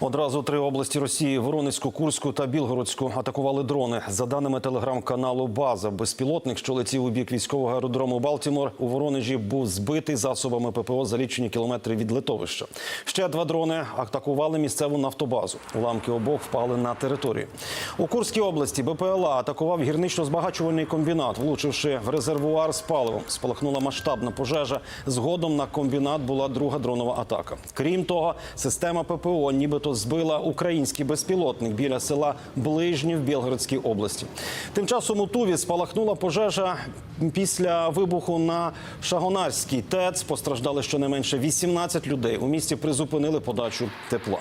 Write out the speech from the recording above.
Одразу три області Росії Воронезьку, Курську та Білгородську атакували дрони. За даними телеграм-каналу База, безпілотник, що летів у бік військового аеродрому Балтімор у Воронежі, був збитий засобами ППО за лічені кілометри від литовища. Ще два дрони атакували місцеву нафтобазу. Уламки обох впали на територію. У Курській області БПЛА атакував гірничо-збагачувальний комбінат, влучивши в резервуар з паливом. Спалахнула масштабна пожежа. Згодом на комбінат була друга дронова атака. Крім того, система ППО нібито збила український безпілотник біля села Ближні в Білгородській області. Тим часом у Туві спалахнула пожежа після вибуху на Шагонарській ТЕЦ. Постраждали щонайменше 18 людей. У місті призупинили подачу тепла.